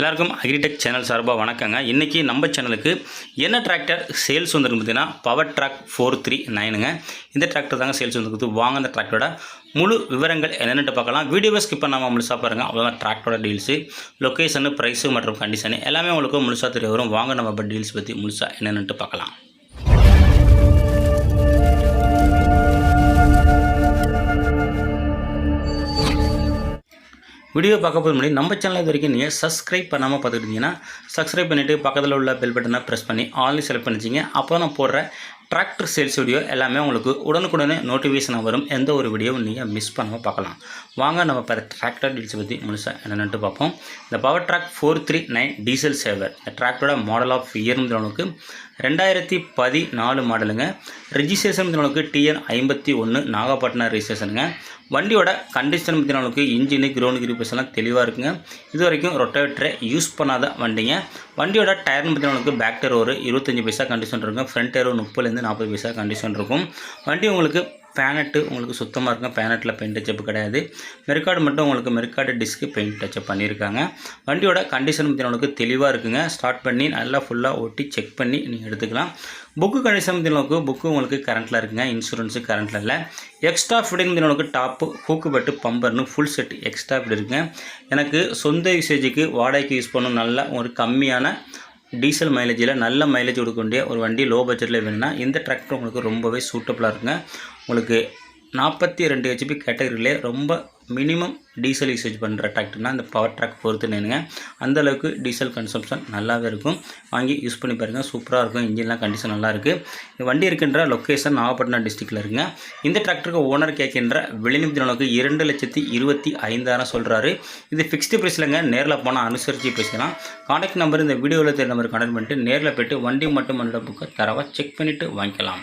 எல்லாருக்கும் agritech channel சார்பாக வணக்கங்க. இன்றைக்கி நம்ம சேனலுக்கு என்ன டிராக்டர் சேல்ஸ் வந்துருக்கு பார்த்தீங்கன்னா பவர் ட்ராக் ஃபோர் த்ரீ நைனுங்க இந்த டிராக்டர் தாங்க சேல்ஸ் வந்துருக்குது வாங்க அந்த டிராக்டரோட முழு விவரங்கள் என்னென்னு பார்க்கலாம். வீடியோவை ஸ்கிப் பண்ணாமல் முழுசாக பாருங்கள் அவ்வளோதான் டிராக்டரோட டீல்ஸு லொக்கேஷனு ப்ரைஸு மற்றும் கண்டிஷனு எல்லாமே உங்களுக்கு முழுசாக தெரிய வரும். வாங்க நம்ம டீல்ஸ் பற்றி முழுசாக என்னென்னுட்டு பார்க்கலாம். வீடியோ பார்க்க போது முன்னாடி நம்ம சேனல் இது வரைக்கும் நீங்கள் சப்ஸ்கிரைப் பண்ணாமல் பார்த்துக்கிட்டீங்கன்னா சப்ஸ்கிரைப் பண்ணிவிட்டு பக்கத்தில் உள்ள பெல் பட்டனை ப்ரெஸ் பண்ணி ஆன்லைன் செலக்ட் பண்ணிச்சிங்க அப்போ நான் போடுற டிராக்டர் சேல்ஸ் வீடியோ எல்லாமே உங்களுக்கு உடனுக்குடனே நோட்டிஃபிகேஷன் வரும். எந்த ஒரு வீடியோவும் நீங்கள் மிஸ் பண்ணாமல் பார்க்கலாம். வாங்க நம்ம இப்போ டிராக்டர் டீல்ஸ் பற்றி முழுசாக என்னென்னு பார்ப்போம். இந்த power trac four three nine diesel saver இந்த டிராக்டரோட மாடல் ஆஃப் இயர் உங்களுக்கு ரெண்டாயிரத்தி பதினாலு மாடலுங்க ரிஜிஸ்ட்ரேஷன் உங்களுக்கு டிஎன் ஐம்பத்தி ஒன்று நாகப்பட்டினம் ரிஜிஸ்ட்ரேஷனுங்க வண்டியோட கண்டிஷன் பற்றினவங்களுக்கு இன்ஜினு கிரௌண்ட் கிரிப்பஸ் எல்லாம் தெளிவாக இருக்குங்க. இது வரைக்கும் ரொட்டேட்டரை யூஸ் பண்ணாத வண்டிங்க. வண்டியோட டயர் பற்றினவங்களுக்கு பேக் டயர் ஒரு இருபத்தஞ்சி பைசா கண்டிஷன் இருக்குங்க. ஃப்ரண்ட் டயர் முப்பதுலேருந்து முப்பதுலேருந்து நாற்பது பைசா கண்டிஷன் இருக்கும். வண்டி உங்களுக்கு பேனட்டு உங்களுக்கு சுத்தமாக இருக்கும் பேனட்டில் பெயிண்ட் டச்சப் கிடையாது. மெர்கார்டு மட்டும் உங்களுக்கு மெர்காடு டிஸ்க்கு பெயிண்ட் டச்சப் பண்ணியிருக்காங்க வண்டியோட கண்டிஷன் உங்களுக்கு தெளிவாக இருக்குங்க. ஸ்டார்ட் பண்ணி நல்லா ஃபுல்லாக ஓட்டி செக் பண்ணி நீங்கள் எடுத்துக்கலாம். புக்கு கண்டிஷன் உங்களுக்கு புக்கு உங்களுக்கு கரண்ட்டில் இருக்குங்க. இன்சூரன்ஸு கரண்ட்டில் இல்லை. எக்ஸ்ட்ரா ஃபிட்டிங் உங்களுக்கு டாப்பு ஹூக்கு பட்டு பம்பர்னு ஃபுல் செட் எக்ஸ்ட்ரா ஃபிட் இருக்குங்க. எனக்கு சொந்த யூசேஜுக்கு வாடகைக்கு யூஸ் பண்ணணும் நல்லா ஒரு கம்மியான டீசல் மைலேஜில் நல்ல மைலேஜ் கொடுக்கக்கூடிய ஒரு வண்டி லோ பட்ஜெட்டில் வேணும்னா இந்த டிராக்டர் உங்களுக்கு ரொம்பவே சூட்டபுளாக இருக்குங்க. உங்களுக்கு நாற்பத்தி ரெண்டு ஹெச்பி கேட்டகரியிலே ரொம்ப மினிமம் டீசல் யூசேஜ் பண்ணுற டிராக்டர்னால் அந்த பவர் ட்ராக் பொறுத்து நினைங்க அந்தளவுக்கு டீசல் கன்சம்ஷன் நல்லாவே இருக்கும். வாங்கி யூஸ் பண்ணி பாருங்கள் சூப்பராக இருக்கும். இன்ஜின்லாம் கண்டிஷன் நல்லா இருக்குது வண்டி இருக்கின்ற லொக்கேஷன் நாகப்பட்டினம் டிஸ்ட்ரிக்டில் இருக்குங்க இந்த டிராக்டருக்கு ஓனர் கேட்கின்ற விளைநிதி அளவுக்கு இரண்டு லட்சத்தி இருபத்தி ஐந்தாயிரம் சொல்கிறாரு இது ஃபிக்ஸ்டு ப்ரைஸ்லங்க நேரில் போனால் அனுசரித்து பேசலாம் கான்டாக்ட் நம்பர் இந்த வீடியோவில் தெரிய நம்பர் கனெக்ட் பண்ணிட்டு நேரில் போய்ட்டு வண்டி மட்டும் மண்டல புக்கை தரவாக செக் பண்ணிவிட்டு வாங்கிக்கலாம்.